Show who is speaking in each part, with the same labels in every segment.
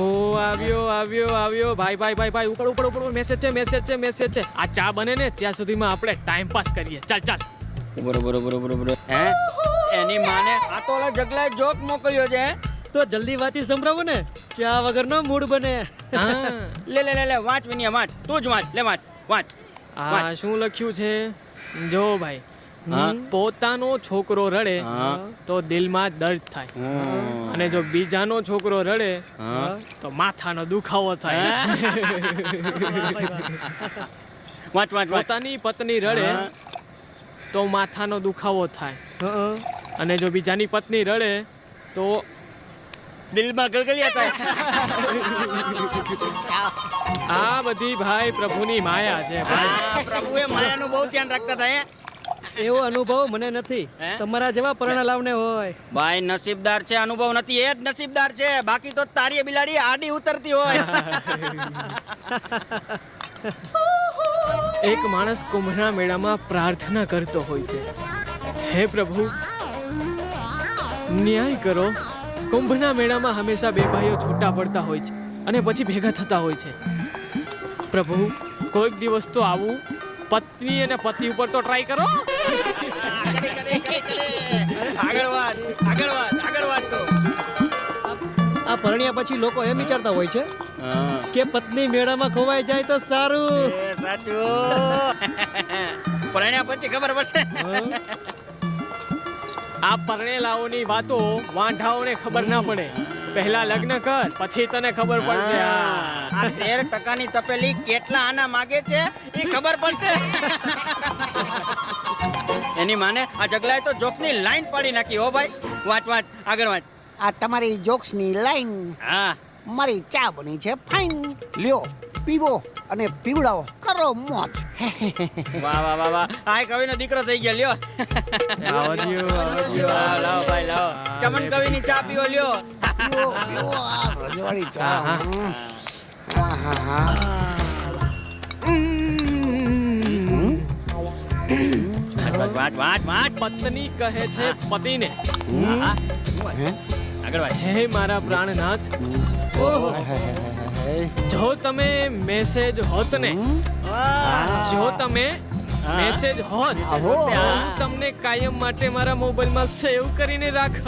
Speaker 1: ઓ આવ્યો આવ્યો આવ્યો. ભાઈ ભાઈ ભાઈ ભાઈ ઉપર ઉપર ઉપર મેસેજ છે મેસેજ છે મેસેજ છે. આ ચા બને ને ત્યાં સુધીમાં આપણે ટાઈમ પાસ કરીએ. ચાલ ચાલ.
Speaker 2: બરોબર બરોબર બરોબર હે? એની માને આ તો ઓલા જગલાએ જોક મોકલ્યો છે
Speaker 3: તો જલ્દી વાતી સંભળાવો ને. ચા વગરનો મૂડ બને.
Speaker 2: લે લે લે લે વાંચ વિનિયા વાંચ. તું જ વાંચ. લે વાંચ વાંચ.
Speaker 1: આ શું લખ્યું છે? જો ભાઈ. પોતાનો છોકરો રડે તો દિલમાં દર્દ થાય. અને જો બીજાનો છોકરો રડે તો માથાનો દુખાવો થાય. પોતાની પત્ની રડે તો માથાનો દુખાવો થાય. અને જો બીજાની પત્ની રડે તો
Speaker 2: દિલમાં ગલગલિયા થાય.
Speaker 1: આ બધી ભાઈ પ્રભુની માયા છે ભાઈ.
Speaker 2: પ્રભુએ માયાનું બહુ ધ્યાન રાખતા હતા
Speaker 3: એવો અનુભવ મને નથી. તમારા જેવા પરણા લાવને હોય.
Speaker 2: ભાઈ નસીબદાર છે અનુભવ નથી. એ જ નસીબદાર છે. બાકી તો તારી બિલાડી આડી ઉતરતી હોય.
Speaker 1: એક માણસ કુંભના મેળામાં પ્રાર્થના કરતો હોય છે. હે પ્રભુ ન્યાય કરો. કુંભના મેળામાં હંમેશા બે ભાઈઓ છૂટા પડતા હોય છે અને પછી ભેગા થતા હોય છે. પ્રભુ કોઈક દિવસ તો આવું પત્ની અને પતિ ઉપર તો ટ્રાય કરો.
Speaker 2: આગળ વાત આગળ વાત આગળ વાત. તો
Speaker 3: આ પરણ્યા પછી લોકો એમ વિચારતા હોય છે કે પત્ની મેળામાં ખોવાઈ જાય તો સારું.
Speaker 2: સાચું. પરણ્યા પછી ખબર પડશે.
Speaker 1: આ પરણેલાઓની વાતો વાંઢાઓને ખબર ના પડે. પહેલા લગ્ન કર પછી તને ખબર પડશે. આ
Speaker 2: આ તેર ટકાની તપેલી કેટલા આના માગે છે? એ ખબર પડશે. એની માને આ જગલાએ તો જોકની લાઈન પાડી નાખી હો ભાઈ. વાંચ વાંચ આગળ વાંચ.
Speaker 4: આ તમારી જોક્સની લાઈન.
Speaker 2: હા.
Speaker 4: મારી ચા બની છે ફાઇન લ્યો પીવો અને પીવડાવો. કરો મોજ.
Speaker 2: વાહ વાહ વાહ વાહ. આ કવિનો દીકરો થઈ ગયો લ્યો.
Speaker 1: આવો દ્યો.
Speaker 2: લાવો લાવો ભાઈ લાવો. ચમન કવિની ચા પીવો લ્યો.
Speaker 4: પીવો પીવો આ રજવાડી ચા.
Speaker 2: વાંચ વાંચ વાંચ
Speaker 1: પત્ની કહે છે પતિને.
Speaker 2: આગળ
Speaker 1: હે મારા પ્રાણનાથ. જો તમે મેસેજ હોત ને જો તમે મેસેજ હોત ત્યાં હું. તમને કાયમ માટે મારા મોબાઈલમાં સેવ કરીને રાખ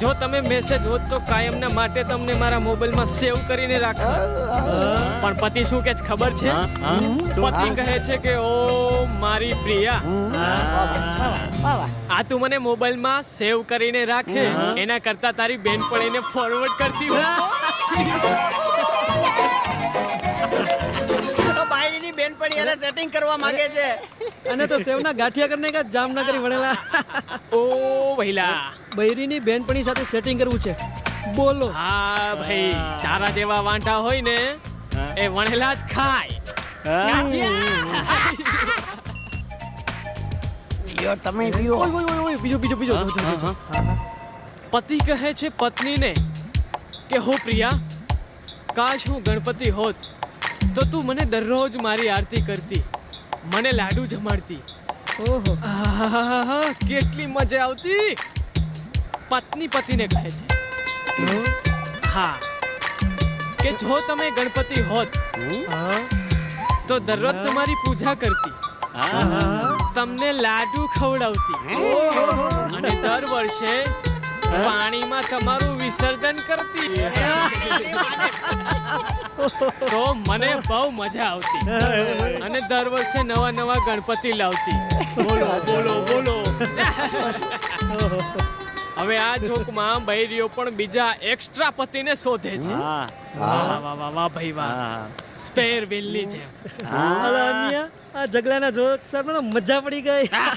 Speaker 1: જો તમે મેસેજ હોત તો કાયમના માટે તમને મારા મોબાઈલમાં સેવ કરીને રાખ પણ પતિ શું કે ખબર છે. પતિ કહે છે કે ઓ મારી પ્રિયા. આ તું મને મોબાઈલમાં સેવ કરીને રાખે. એના કરતા તારી બેનપણીને ફોરવર્ડ કરતી હોય.
Speaker 2: બેનપણી એને સેટિંગ કરવા માંગે છે.
Speaker 3: અને તો સેવના ગાંઠિયા કરીને કા જામનગરી વળેલા
Speaker 1: ઓ ભઈલા
Speaker 3: બૈરીની બેનપણી સાથે સેટિંગ કરવું છે. બોલો.
Speaker 1: હા ભાઈ તારા જેવા વાંટા હોય ને એ વણેલા જ ખાય.
Speaker 4: તમે
Speaker 1: બીજો બીજો બીજો. પતિ કહે છે પત્નીને કે હો પ્રિયા કાશ હું ગણપતિ હોત તો તું મને દરરોજ મારી આરતી કરતી. મને લાડુ જમાડતી.
Speaker 3: ઓહો.
Speaker 1: આહાહાહા, કેટલી મજા આવતી. પત્ની પતિને કહે છે. હા. કે જો તમે ગણપતિ હોત
Speaker 3: હા.
Speaker 1: તો દરરોજ તમારી પૂજા કરતી. તમને લાડુ ખવડાવતી. અને દર વર્ષે પાણીમાં તમારું વિસર્જન કરતી. તો મને બહુ મજા આવતી. અને દર વર્ષે નવા નવા ગણપતિ લાવતી. બોલો બોલો બોલો. હવે આ જોકમાં બૈરીઓ પણ બીજા એક્સ્ટ્રા પતિને શોધે છે. વાહ વાહ વાહ. વાહ ભાઈ વાહ.
Speaker 2: હા.
Speaker 1: સ્પેર વિલની જેમ.
Speaker 3: આ જગલાના જોક સાહેબ મજા પડી ગઈ.
Speaker 4: હા.